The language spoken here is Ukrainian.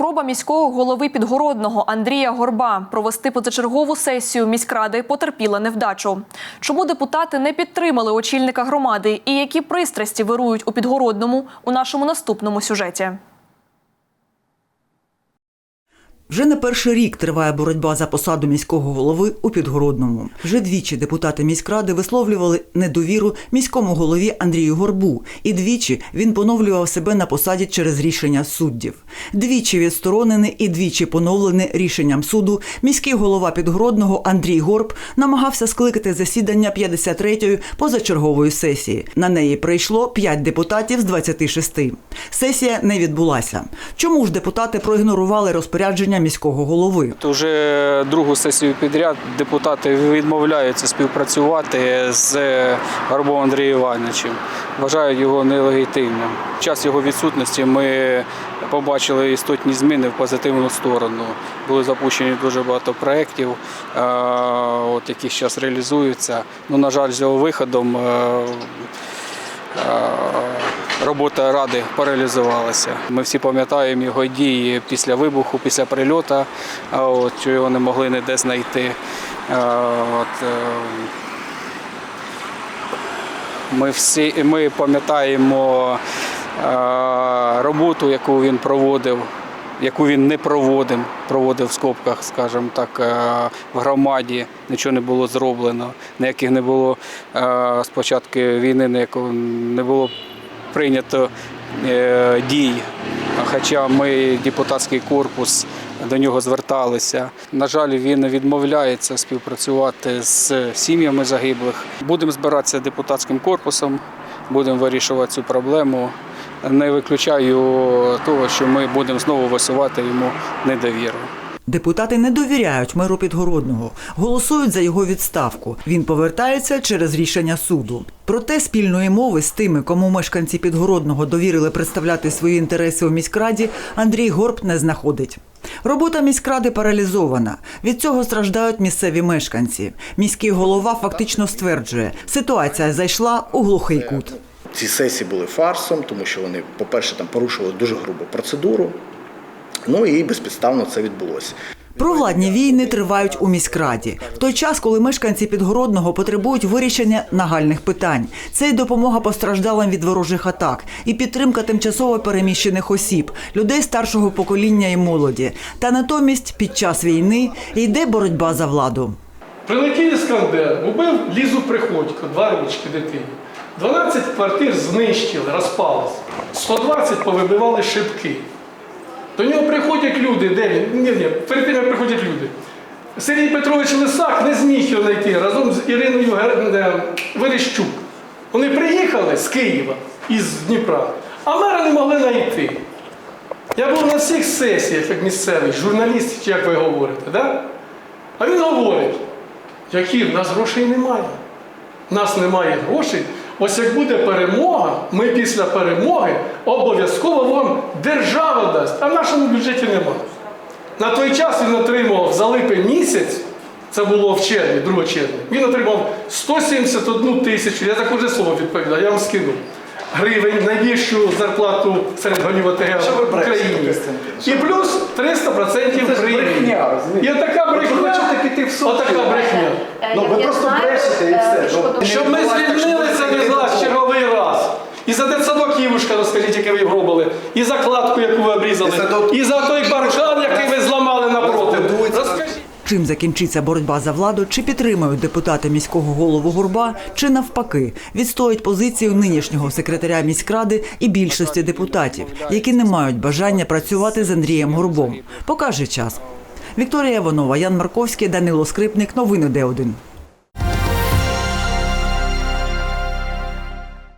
Спроба міського голови підгородного Андрія Горба провести позачергову сесію міськради потерпіла невдачу. Чому депутати не підтримали очільника громади і які пристрасті вирують у підгородному у нашому наступному сюжеті? Вже не перший рік триває боротьба за посаду міського голови у Підгородному. Вже двічі депутати міськради висловлювали недовіру міському голові Андрію Горбу, і двічі він поновлював себе на посаді через рішення суддів. Двічі відсторонений і двічі поновлений рішенням суду. Міський голова Підгородного Андрій Горб намагався скликати засідання 53-ї позачергової сесії. На неї прийшло 5 депутатів з 26. Сесія не відбулася. Чому ж депутати проігнорували розпорядження міського голови? Уже другу сесію підряд депутати відмовляються співпрацювати з Горбом Андрієм Івановичем. Вважають його нелегітимним. В час його відсутності ми побачили істотні зміни в позитивну сторону. Були запущені дуже багато проєктів, е, які зараз реалізуються. Ну, на жаль, з його виходом. Робота ради паралізувалася. Ми всі пам'ятаємо його дії після вибуху, після прильоту, от, що його не могли ніде знайти. От, е, ми всі ми пам'ятаємо е, роботу, яку він проводив, яку він не проводив, проводив в скобках, скажімо так, е, в громаді. Нічого не було зроблено, ніяких не було е, з початку війни, ніякого не було прийнято е, дій. Хоча ми, депутатський корпус, до нього зверталися. На жаль, він відмовляється співпрацювати з сім'ями загиблих. Будемо збиратися депутатським корпусом, будемо вирішувати цю проблему. Не виключаю того, що ми будемо знову висувати йому недовіру. Депутати не довіряють меру Підгородного, голосують за його відставку. Він повертається через рішення суду. Проте спільної мови з тими, кому мешканці Підгородного довірили представляти свої інтереси у міськраді, Андрій Горб не знаходить. Робота міськради паралізована. Від цього страждають місцеві мешканці. Міський голова фактично стверджує, ситуація зайшла у глухий кут. Ці сесії були фарсом, тому що вони, по-перше, там порушували дуже грубу процедуру. Ну і безпідставно це відбулося. Провладні війни тривають у міськраді в той час, коли мешканці підгородного потребують вирішення нагальних питань. Це й допомога постраждалим від ворожих атак, і підтримка тимчасово переміщених осіб, людей старшого покоління і молоді. Та натомість під час війни йде боротьба за владу. Прилетів Іскандер, убив Лізу Приходько, два річки дитині. 12 квартир знищили, розпалися. 120 повибивали шибки. До нього приходять люди, де він? Ні, ні, перед тим як приходять люди. Сергій Петрович Лисак не зміг його знайти разом з Іриною е, Верещук. Вони приїхали з Києва із Дніпра, а мера не могли знайти. Я був на всіх сесіях, як місцевий, журналіст, як ви говорите, да? а він говорить, які в нас грошей немає. У нас немає грошей. Ось як буде перемога, ми після перемоги обов'язково вам держава дасть, а в нашому бюджеті немає. На той час він отримував за липень місяць, це було в червні, 2 червня, він отримав 171 тисячу, я так уже слово відповідаю, я вам скину. Гривень, найбільшу зарплату серед голів ОТГ в Україні. І плюс 300% Це ж брехня. І ви брехня. хочете піти в суд. Отака брехня. Ну, ви просто брешете і все. Ну, Щоб ми звільнилися від вас черговий раз. І за дитсадок Євушка, розкажіть, який ви його робили, і за кладку, яку ви обрізали, і за той баркан, Чим закінчиться боротьба за владу, чи підтримають депутати міського голову Гурба, чи навпаки відстоять позицію нинішнього секретаря міськради і більшості депутатів, які не мають бажання працювати з Андрієм Гурбом. Покаже час. Вікторія Іванова, Ян Марковський, Данило Скрипник. Новини Д1.